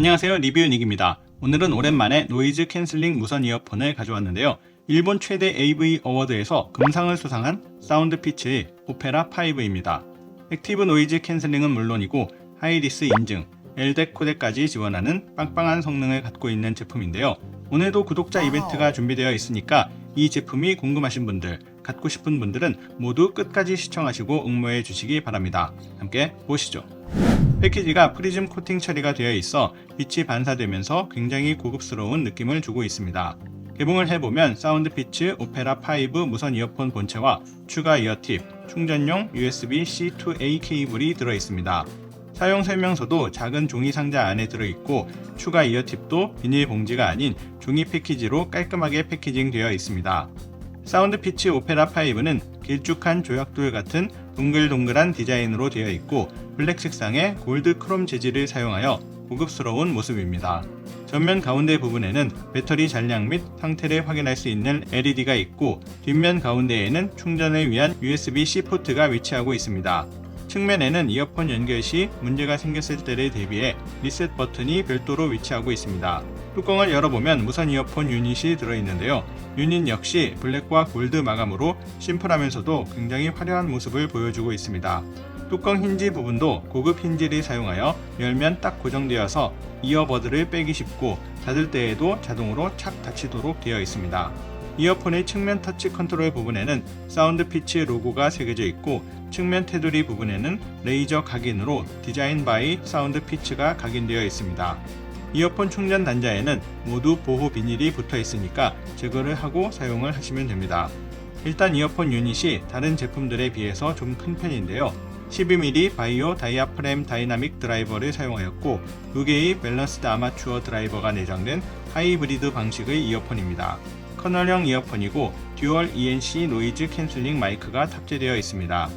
안녕하세요 리뷰 닉입니다. 오늘은 오랜만에 노이즈 캔슬링 무선 이어폰을 가져왔는데요. 일본 최대 AV 어워드에서 금상을 수상한 사운드 피치의 오페라 5입니다. 액티브 노이즈 캔슬링은 물론이고 하이리스 인증, LDEC 코덱까지 지원하는 빵빵한 성능을 갖고 있는 제품인데요. 오늘도 구독자 이벤트가 준비되어 있으니까 이 제품이 궁금하신 분들, 갖고 싶은 분들은 모두 끝까지 시청하시고 응모해 주시기 바랍니다. 함께 보시죠. 패키지가 프리즘 코팅 처리가 되어 있어 빛이 반사되면서 굉장히 고급스러운 느낌을 주고 있습니다. 개봉을 해보면 사운드 피치 오페라 5 무선 이어폰 본체와 추가 이어팁, 충전용 USB-C to A 케이블이 들어 있습니다. 사용 설명서도 작은 종이 상자 안에 들어있고 추가 이어팁도 비닐 봉지가 아닌 종이 패키지로 깔끔하게 패키징 되어 있습니다. 사운드 피치 오페라 5는 길쭉한 조약돌 같은 동글동글한 디자인으로 되어 있고 블랙 색상의 골드 크롬 재질을 사용하여 고급스러운 모습입니다. 전면 가운데 부분에는 배터리 잔량 및 상태를 확인할 수 있는 LED가 있고 뒷면 가운데에는 충전을 위한 USB-C 포트가 위치하고 있습니다. 측면에는 이어폰 연결 시 문제가 생겼을 때를 대비해 리셋 버튼이 별도로 위치하고 있습니다. 뚜껑을 열어보면 무선 이어폰 유닛이 들어있는데요. 유닛 역시 블랙과 골드 마감으로 심플하면서도 굉장히 화려한 모습을 보여주고 있습니다. 뚜껑 힌지 부분도 고급 힌지를 사용하여 열면 딱 고정되어서 이어버드를 빼기 쉽고 닫을 때에도 자동으로 착 닫히도록 되어 있습니다. 이어폰의 측면 터치 컨트롤 부분에는 사운드 피치 로고가 새겨져 있고 측면 테두리 부분에는 레이저 각인으로 디자인 바이 사운드 피치가 각인되어 있습니다. 이어폰 충전 단자에는 모두 보호 비닐이 붙어 있으니까 제거를 하고 사용을 하시면 됩니다. 일단 이어폰 유닛이 다른 제품들에 비해서 좀 큰 편인데요. 12mm 바이오 다이아프램 다이나믹 드라이버를 사용하였고 2개의 밸런스드 아마추어 드라이버가 내장된 하이브리드 방식의 이어폰입니다. 커널형 이어폰이고 듀얼 ENC 노이즈 캔슬링 마이크가 탑재되어 있습니다.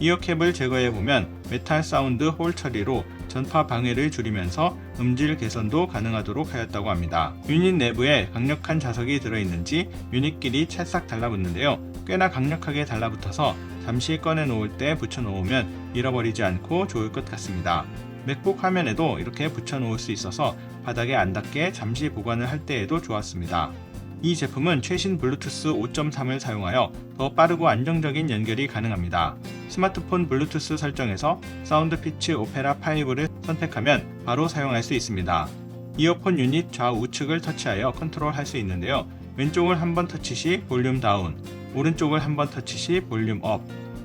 이어캡을 제거해보면 메탈 사운드 홀 처리로 전파 방해를 줄이면서 음질 개선도 가능하도록 하였다고 합니다. 유닛 내부에 강력한 자석이 들어있는지 유닛끼리 찰싹 달라붙는데요. 꽤나 강력하게 달라붙어서 잠시 꺼내 놓을 때 붙여 놓으면 잃어버리지 않고 좋을 것 같습니다. 맥북 화면에도 이렇게 붙여 놓을 수 있어서 바닥에 안 닿게 잠시 보관을 할 때에도 좋았습니다. 이 제품은 최신 블루투스 5.3을 사용하여 더 빠르고 안정적인 연결이 가능합니다. 스마트폰 블루투스 설정에서 사운드 피치 오페라 5를 선택하면 바로 사용할 수 있습니다. 이어폰 유닛 좌우측을 터치하여 컨트롤할 수 있는데요. 왼쪽을 한 번 터치 시 볼륨 다운, 오른쪽을 한 번 터치 시 볼륨 업,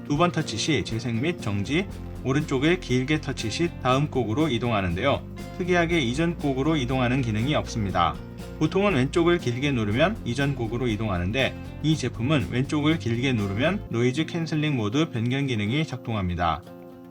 두 번 터치 시 재생 및 정지, 오른쪽을 길게 터치 시 다음 곡으로 이동하는데요. 특이하게 이전 곡으로 이동하는 기능이 없습니다. 보통은 왼쪽을 길게 누르면 이전 곡으로 이동하는데 이 제품은 왼쪽을 길게 누르면 노이즈 캔슬링 모드 변경 기능이 작동합니다.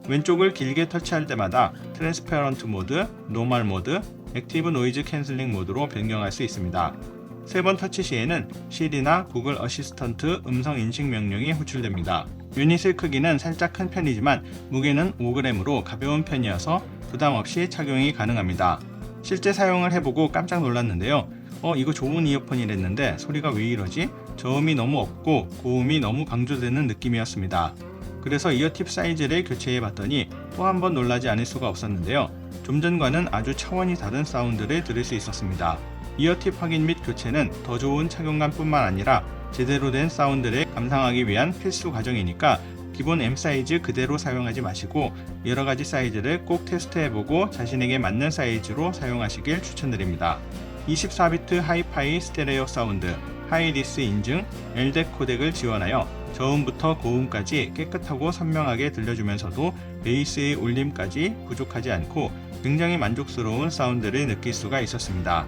왼쪽을 길게 터치할 때마다 트랜스페런트 모드, 노멀 모드, 액티브 노이즈 캔슬링 모드로 변경할 수 있습니다. 세 번 터치 시에는 시리나 구글 어시스턴트 음성 인식 명령이 호출됩니다. 유닛의 크기는 살짝 큰 편이지만 무게는 5g으로 가벼운 편이어서 부담 없이 착용이 가능합니다. 실제 사용을 해보고 깜짝 놀랐는데요. 어, 이거 좋은 이어폰이랬는데 소리가 왜 이러지? 저음이 너무 없고 고음이 너무 강조되는 느낌이었습니다. 그래서 이어팁 사이즈를 교체해 봤더니 또 한 번 놀라지 않을 수가 없었는데요. 좀 전과는 아주 차원이 다른 사운드를 들을 수 있었습니다. 이어팁 확인 및 교체는 더 좋은 착용감뿐만 아니라 제대로 된 사운드를 감상하기 위한 필수 과정이니까 기본 M 사이즈 그대로 사용하지 마시고 여러 가지 사이즈를 꼭 테스트해보고 자신에게 맞는 사이즈로 사용하시길 추천드립니다. 24비트 하이파이 스테레오 사운드, 하이리스 인증, LDEC 코덱을 지원하여 저음부터 고음까지 깨끗하고 선명하게 들려주면서도 베이스의 울림까지 부족하지 않고 굉장히 만족스러운 사운드를 느낄 수가 있었습니다.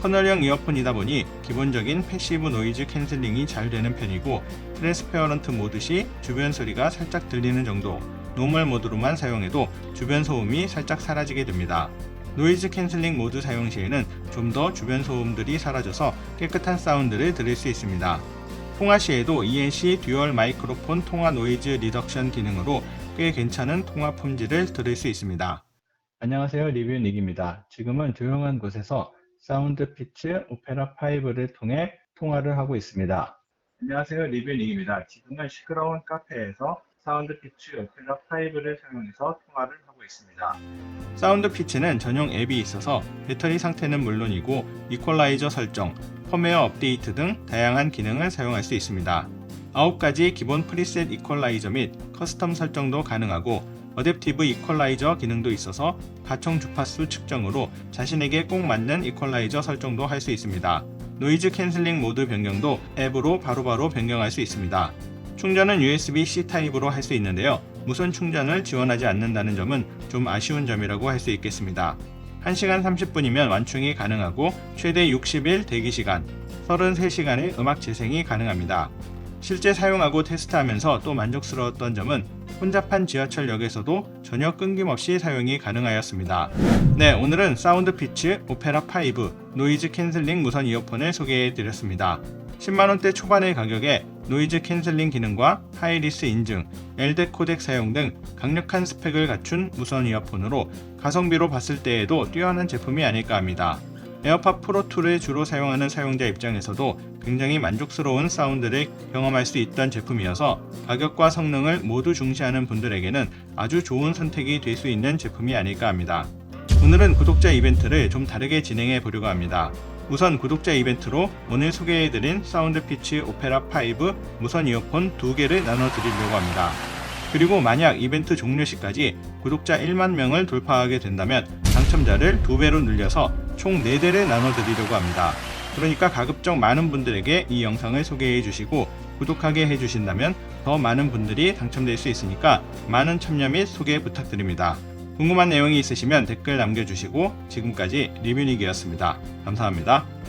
커널형 이어폰이다 보니 기본적인 패시브 노이즈 캔슬링이 잘 되는 편이고 트랜스페어런트 모드 시 주변 소리가 살짝 들리는 정도 노멀 모드로만 사용해도 주변 소음이 살짝 사라지게 됩니다. 노이즈 캔슬링 모드 사용 시에는 좀 더 주변 소음들이 사라져서 깨끗한 사운드를 들을 수 있습니다. 통화 시에도 ENC 듀얼 마이크로폰 통화 노이즈 리덕션 기능으로 꽤 괜찮은 통화 품질을 들을 수 있습니다. 안녕하세요 리뷰 닉입니다. 지금은 조용한 곳에서 사운드 피치 오페라 5를 통해 통화를 하고 있습니다. 안녕하세요 리뷰 닉입니다. 지금은 시끄러운 카페에서 사운드 피치 오페라 5를 사용해서 통화를 하고 있습니다. 사운드 피치는 전용 앱이 있어서 배터리 상태는 물론이고 이퀄라이저 설정, 펌웨어 업데이트 등 다양한 기능을 사용할 수 있습니다. 9가지 기본 프리셋 이퀄라이저 및 커스텀 설정도 가능하고 어댑티브 이퀄라이저 기능도 있어서 가청 주파수 측정으로 자신에게 꼭 맞는 이퀄라이저 설정도 할 수 있습니다. 노이즈 캔슬링 모드 변경도 앱으로 바로바로 변경할 수 있습니다. 충전은 USB-C 타입으로 할 수 있는데요. 무선 충전을 지원하지 않는다는 점은 좀 아쉬운 점이라고 할 수 있겠습니다. 1시간 30분이면 완충이 가능하고 최대 60일 대기시간, 33시간의 음악 재생이 가능합니다. 실제 사용하고 테스트하면서 또 만족스러웠던 점은 혼잡한 지하철역에서도 전혀 끊김없이 사용이 가능하였습니다. 네, 오늘은 사운드 피치 오페라 5 노이즈 캔슬링 무선 이어폰을 소개해 드렸습니다. 10만원대 초반의 가격에 노이즈 캔슬링 기능과 하이리스 인증, LDEC 코덱 사용 등 강력한 스펙을 갖춘 무선 이어폰으로 가성비로 봤을 때에도 뛰어난 제품이 아닐까 합니다. 에어팟 프로 2를 주로 사용하는 사용자 입장에서도 굉장히 만족스러운 사운드를 경험할 수 있던 제품이어서 가격과 성능을 모두 중시하는 분들에게는 아주 좋은 선택이 될 수 있는 제품이 아닐까 합니다. 오늘은 구독자 이벤트를 좀 다르게 진행해 보려고 합니다. 우선 구독자 이벤트로 오늘 소개해드린 사운드 피치 오페라 5 무선 이어폰 두 개를 나눠드리려고 합니다. 그리고 만약 이벤트 종료 시까지 구독자 1만 명을 돌파하게 된다면 당첨자를 두 배로 늘려서 총 4대를 나눠드리려고 합니다. 그러니까 가급적 많은 분들에게 이 영상을 소개해 주시고 구독하게 해 주신다면 더 많은 분들이 당첨될 수 있으니까 많은 참여 및 소개 부탁드립니다. 궁금한 내용이 있으시면 댓글 남겨주시고 지금까지 리뷰닉이었습니다. 감사합니다.